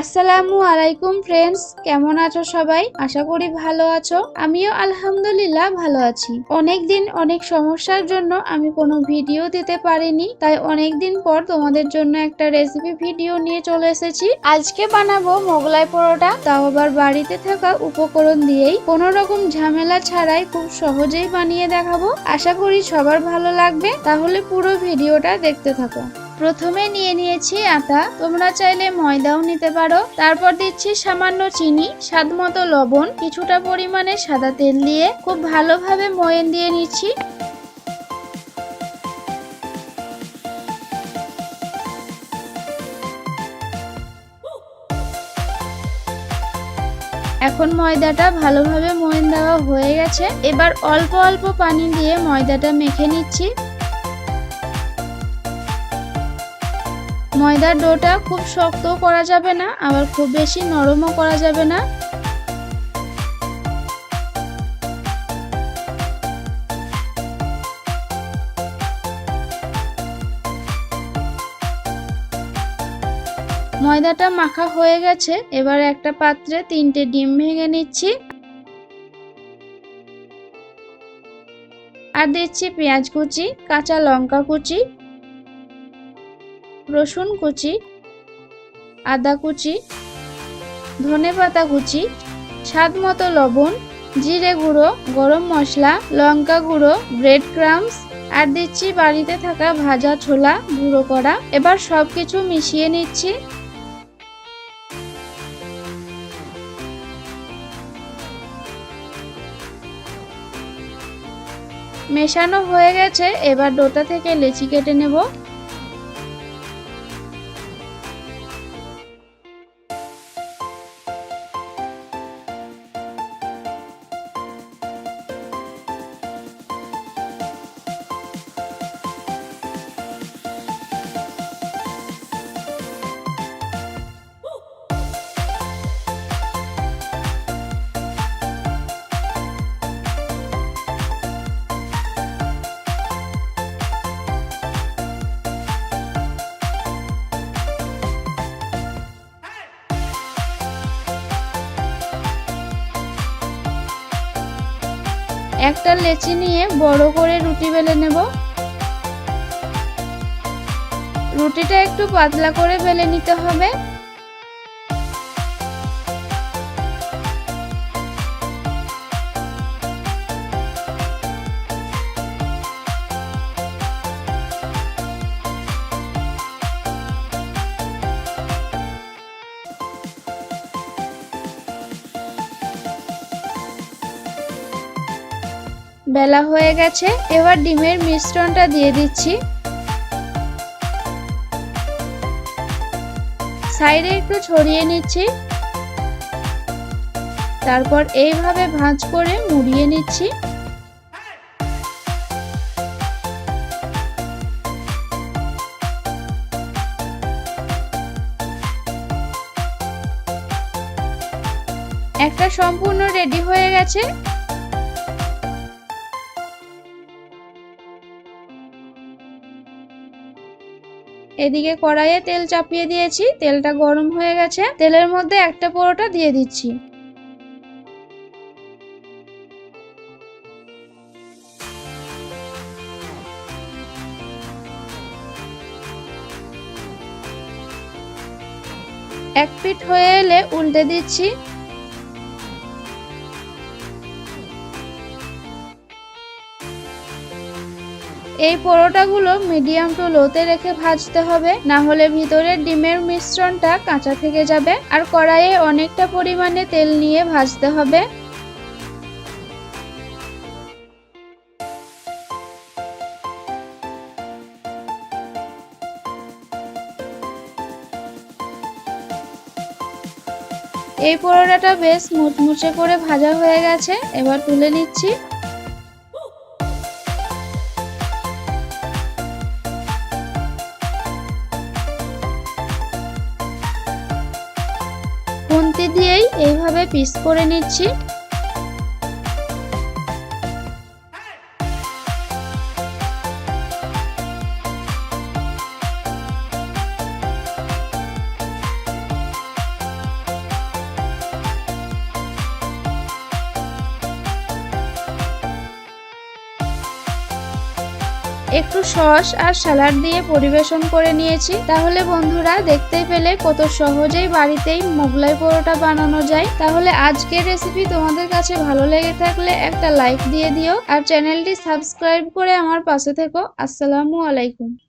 আসসালামু আলাইকুম ফ্রেন্ডস কেমন আছো সবাই? আশা করি ভালো আছো। আমিও আলহামদুলিল্লাহ ভালো আছি। অনেক দিন অনেক সমস্যার জন্য আমি কোনো ভিডিও দিতে পারিনি, তাই অনেক দিন পর তোমাদের জন্য একটা রেসিপি ভিডিও নিয়ে চলে এসেছি। আজকে বানাবো মোগলাই পরোটা। তাও আবার বাড়িতে থাকা উপকরণ দিয়েই কোনো রকম ঝামেলা ছাড়াই খুব সহজেই বানিয়ে দেখাবো। আশা করি সবার ভালো লাগবে। তাহলে পুরো ভিডিওটা দেখতে থাকো। প্রথমে নিয়ে নিয়েছি আটা। তোমরা চাইলে ময়দাও নিতে পারো। তারপর দিচ্ছি সামান্য চিনি, স্বাদ মতো লবণ, কিছুটা পরিমাণে সাদা তেল দিয়ে খুব ভালোভাবে ময়ন দিয়ে নিচ্ছি। এখন ময়দাটা ভালোভাবে ময়ন দেওয়া হয়ে গেছে। এবার অল্প অল্প পানি দিয়ে ময়দাটা মেখে নিচ্ছি। ময়দার ডোটা খুব শক্তও করা যাবে না, আবার খুব বেশি নরমও করা যাবে না। ময়দাটা মাখা হয়ে গেছে, এবার একটা পাত্রে তিনটে ডিম ভেঙে নিচ্ছি। আর দিচ্ছি পেঁয়াজ কুচি, কাঁচা লঙ্কা কুচি রসুন কুচি, আদা কুচি, ধনে পাতা কুচি, স্বাদ মতো লবণ, জিরে গুঁড়ো, গরম মশলা, লঙ্কা গুঁড়ো ব্রেড ক্রামস আর দিচ্ছি বাড়িতে থাকা ভাজা ছোলা গুঁড়ো করা। এবার সব কিছু মিশিয়ে নিচ্ছি। মেশানো হয়ে গেছে, এবার ডোটা থেকে লেচি কেটে নেব। একটা লেচি নিয়ে বড় করে রুটি বেলে নেব। রুটিটা একটু পাতলা করে বেলে নিতে হবে। বেলা হয়ে গেছে, এবার ডিমের মিশ্রণটা দিয়ে দিচ্ছি। সাইডে একটু ছড়িয়ে নিচ্ছি। তারপর এইভাবে ভাঁজ করে মুড়িয়ে নিচ্ছি। একটা সম্পূর্ণ রেডি হয়ে গেছে। এদিকে কড়াইয়ে তেল চাপিয়ে দিয়েছি। তেলটা গরম হয়ে গেছে। তেলের মধ্যে একটা পরোটা দিয়ে দিচ্ছি। এক পিঠ হয়ে এলে উল্টে দিচ্ছি। এই পরোটাগুলো মিডিয়াম টু লোতে রেখে ভাজতে হবে। না হলে ভিতরের ডিমের মিশ্রণটা কাঁচা থেকে যাবে আর কড়াইয়ে অনেকটা পরিমাণে তেল নিয়ে ভাজতে হবে। এই পরোটাটা বেশ মুচমুচে করে ভাজা হয়ে গেছে। এবার তুলে নিচ্ছি। দিয়েই এইভাবে পিস করে নিচ্ছি। একটু সস আর স্যালাড দিয়ে পরিবেশন করে নিয়েছি। তাহলে বন্ধুরা দেখতে পেলে কত সহজেই বাড়িতেই মোগলাই পরোটা বানানো যায়। তাহলে আজকের রেসিপি তোমাদের কাছে ভালো লেগে থাকলে একটা লাইক দিয়ে দিও আর চ্যানেলটি সাবস্ক্রাইব করে আমার পাশে থেকো। আসসালামু আলাইকুম।